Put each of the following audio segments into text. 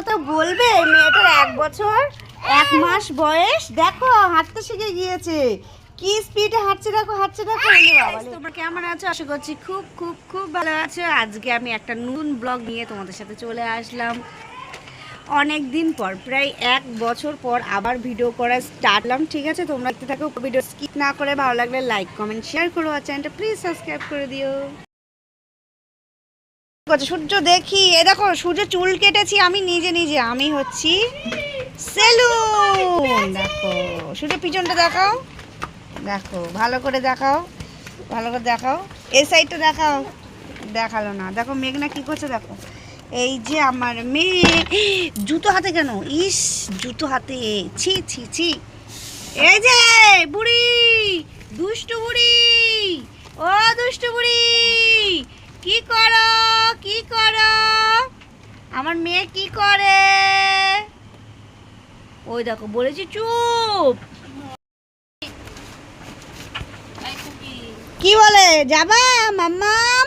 কথা বলবে মেয়েটার এক বছর এক মাস বয়স। দেখো হাঁটতে শিখে গিয়েছে। কি স্পিডে হাঁটছে দেখো হাঁটছে দেখো। তোমরা কেমন আছো? আশা করছি খুব খুব খুব ভালো আছো। আজকে আমি একটা নতুন ব্লগ নিয়ে তোমাদের সাথে চলে আসলাম। অনেক দিন পর প্রায় এক বছর পর আবার ভিডিও করা স্টার্ট করলাম। ঠিক আছে তোমরা দেখতে থাকো। ভিডিও স্কিপ না করে ভালো লাগলে লাইক কমেন্ট শেয়ার করো। আর চ্যানেলটা প্লিজ সাবস্ক্রাইব করে দিও। করছে। সূর্য, দেখি। এ দেখো সূর্য চুল কেটেছি আমি নিজে নিজে। আমি হচ্ছি সেলুন। দেখো সূর্য পিছনটা দেখাও। দেখো, ভালো করে দেখাও। ভালো করে দেখাও। এই সাইডটা দেখাও। দেখাল না। দেখো, মেঘনা কি করছে, দেখো। এই যে আমার মেয়ে জুতো হাতে কেন? ইস, জুতো হাতে। ছি ছি ছি। এই যে, বুড়ি! দুষ্টু বুড়ি ও দুষ্টু বুড়ি কি করো কি করো আমার মেয়ে কি করে? ওই দেখো, বলেছি চুপ। কি বলে? যাবা, মাম্মাম?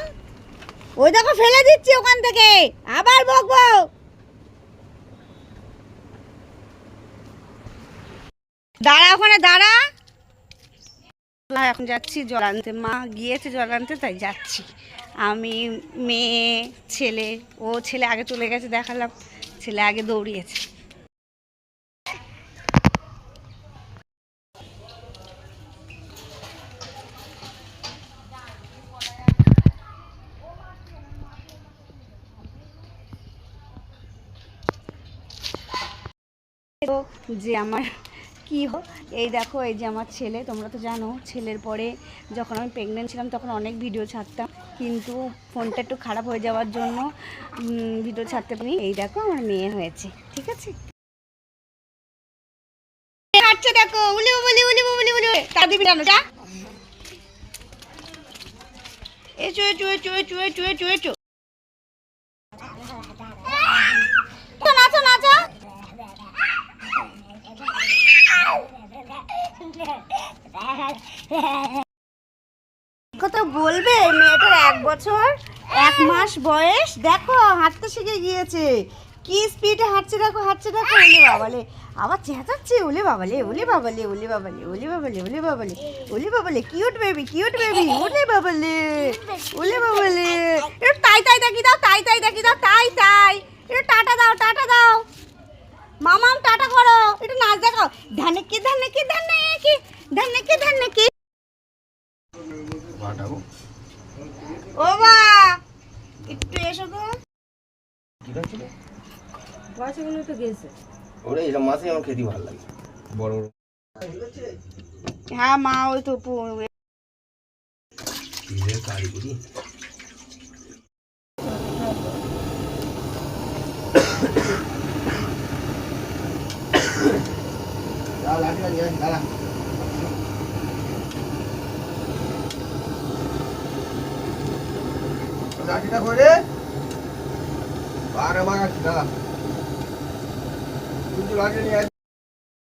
ওই দেখো, ফেলে দিচ্ছি ওখান থেকে। আবার বকবো। দাঁড়া ওখানে, দাঁড়া। এখন যাচ্ছি, জল আনতে। মা গিয়েছে জল আনতে, তাই যাচ্ছি। আমি মেয়ে ছেলে ও ছেলে আগে চলে গেছে দেখালাম ছেলে আগে দৌড়িয়েছে। যে আমার কি এই দেখো, এই যে আমার ছেলে, তোমরা তো জানো, ছেলের পরে যখন আমি প্রেগনেন্ট ছিলাম, তখন অনেক ভিডিও ছাড়তাম। কিন্তু ফোনটা একটু খারাপ হয়ে যাওয়ার জন্য ভিডিও ছাড়তে পারিনি। এই দেখো, আমার মেয়ে হয়েছে, ঠিক আছে? হাঁটছে দেখো উলি বলি উলি বলি উলি তা দিবি জানো তা এসো এসো এসো এসো এসো এসো এসো নাচো কথা বলবে, মেয়েটার এক বছর, এক মাস বয়স। দেখো, হাঁটতে শিখে গিয়েছে। কি স্পিডে হাঁটছে, দেখো হাঁটছে, দেখো, ওলে বাবালে। আবার চেঁচাচ্ছে, ওলে বাবালে ওলে বাবালে ওলে বাবালে ওলে বাবালে ওলে বাবালে ওলে বাবালে। কিউট বেবি কিউট বেবি ওলে বাবালে ওলে বাবালে। তাই তাই, দেখি দাও, তাই তাই, দেখি দাও, তাই তাই। একটু টাটা দাও টাটা দাও। মামাম, টাটা করো। একটু নাচ দেখাও ধানে কি ধানে কি ধানে কি ধানে কি ধানে কি ও বা একটু এসো তো ঠিক তো গেছে। ওরে এরকম মাছে আমার খেতে ভালো লাগে। বড় বড়। হ্যাঁ মা ওই তো পু- চিড়ের কারি করি দাঁড়া, লাঠিটা নিয়ে আসি, দাঁড়া। লাঠিটা করে বারে বারে দাঁড়া তুই তো লাঠি নিয়ে আয়।